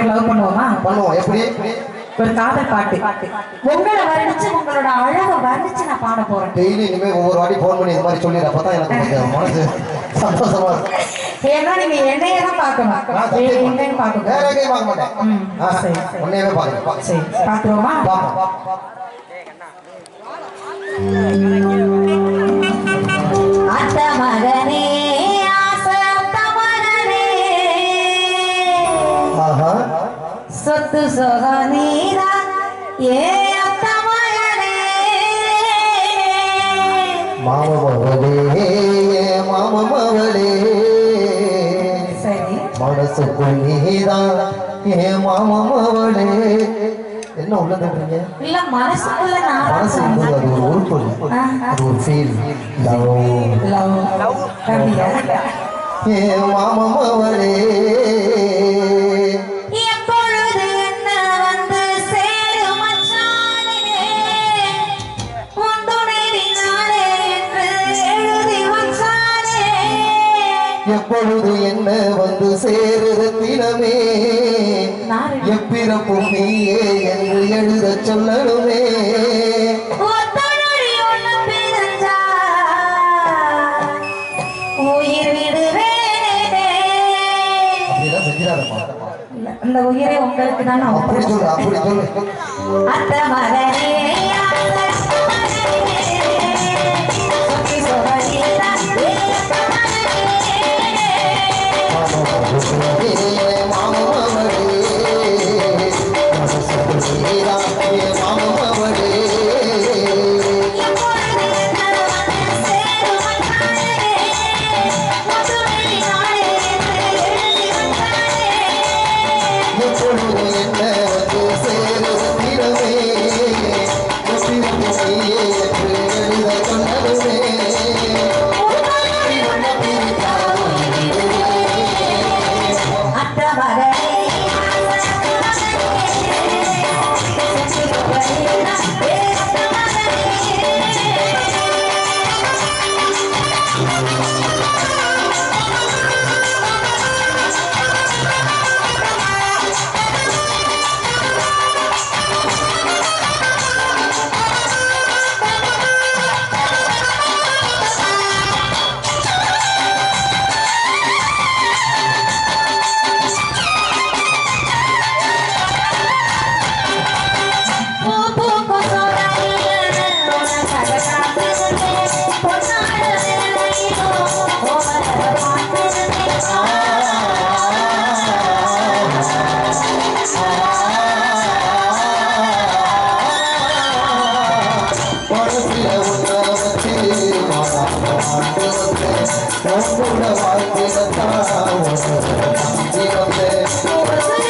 பேரும் லவ் பண்ணுவோமா? பண்ணுவோம். எப்படி? ஒரு காதல் பாட்டு. உங்களை வர்ணிச்சு உங்களோட அழகை வர்ணிச்சு நான் பாட போறேன். டெய்லி இனிமே ஒவ்வொரு வாட்டி ஃபோன் பண்ணி இந்த மாதிரி சொல்லிடு. அப்பதான் எனக்கு மனசு சந்தோஷமா இருக்கும் ஏன்னா நீங்க என்னையே தான் பார்க்கணும். நான் வேற சத்தியம் எங்கேயும் பார்க்க வேற. எங்கேயும் பார்க்க மாட்டேன். உன்னையவே பார்க்கணும். சரி பார்த்துருவோமா? அத்த மாமமவளே மாமமவளே சரி. மனசுக்குள் நீதான் ஏ மாமமவளே என்ன உள்ள தட்டுறீங்க இல்ல மனசுக்குள்ள நான் மனசு என்பது அது ஒரு உறுப்பு இல்ல. அது ஒரு ஃபீல் லவ் லவ் அப்படியா ஏ மாமமவளே எப்பொழுது என்ன வந்து சேருத தினமே? எப்பிறப்பும் நீயே என்று எழுத சொல்லணுமே. பிரிஞ்சா உயிர் உங்களுக்கு தான் நான் அப்படி மகனே ஆசை Om Namah Shivaya.